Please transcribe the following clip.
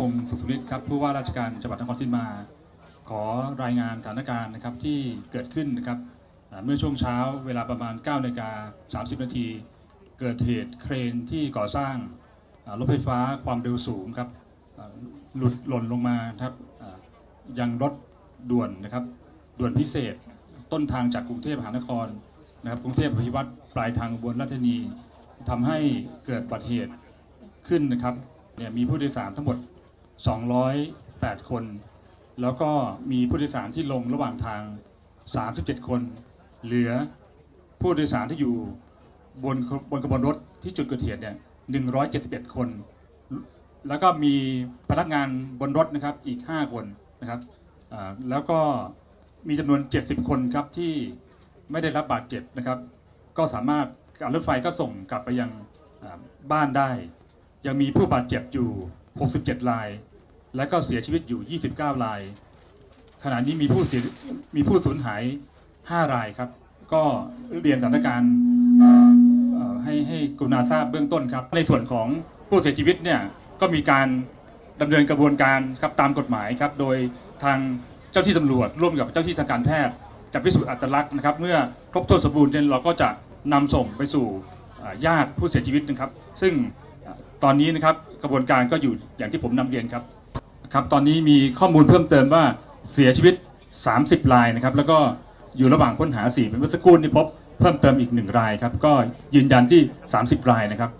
พงศ์สุขสุนิตครับผู้ว่าราชการจังหวัดนครศรีมา ขอรายงานสถานการณ์นะครับที่เกิดขึ้นนะครับเมื่อช่วงเช้าเวลาประมาณ9นาฬิกา30นาที เกิดเหตุเครนที่ก่อสร้างรถไฟฟ้าความเร็วสูงครับหลุดหล่นลงมาครับยังรถด่วนนะครับด่วนพิเศษต้นทางจากกรุงเทพมหานครนะครับกรุงเทพอภิวัตรปลายทางบนราชนีทำให้เกิดอุบัติเหตุขึ้นนะครับเนี่ยมีผู้โดยสารทั้งหมด 208 คน แล้วก็มีผู้โดยสารที่ลงระหว่างทาง 37 คน เหลือผู้โดยสารที่อยู่บนบนขบวนรถที่จุดเกิดเหตุเนี่ย171 คน แล้วก็มีพนักงานบนรถนะครับอีก 5 คนนะครับแล้วก็มีจำนวน 70 คนครับที่ไม่ได้รับบาดเจ็บนะครับ ก็สามารถการรถไฟก็ส่งกลับไปยังบ้านได้ ยังมีผู้บาดเจ็บอยู่ 67 ราย และก็เสียชีวิตอยู่ 29 ราย ขณะนี้มีผู้เสียมีผู้สูญหาย 5 รายครับ ก็เรียนสถานการณ์ให้ให้กรุณาทราบเบื้องต้นครับ ในส่วนของผู้เสียชีวิตเนี่ยก็มีการดำเนินกระบวนการครับตามกฎหมายครับ โดยทางเจ้าที่ตำรวจร่วมกับเจ้าที่ทางการแพทย์จะพิสูจน์อัตลักษณ์นะครับ เมื่อครบถ้วนสมบูรณ์เนี่ยเราก็จะนำส่งไปสู่ญาติผู้เสียชีวิตนะครับ ซึ่งตอนนี้นะครับกระบวนการก็อยู่อย่างที่ผมนำเรียนครับ ครับตอนนี้มีข้อมูลเพิ่มเติมว่าเสียชีวิต 30 รายนะครับ แล้วก็อยู่ระหว่างค้นหา4เป็นเมื่อสักครู่นี้พบเพิ่มเติมอีก 1 รายครับ ก็ยืนยันที่ 30 รายนะครับ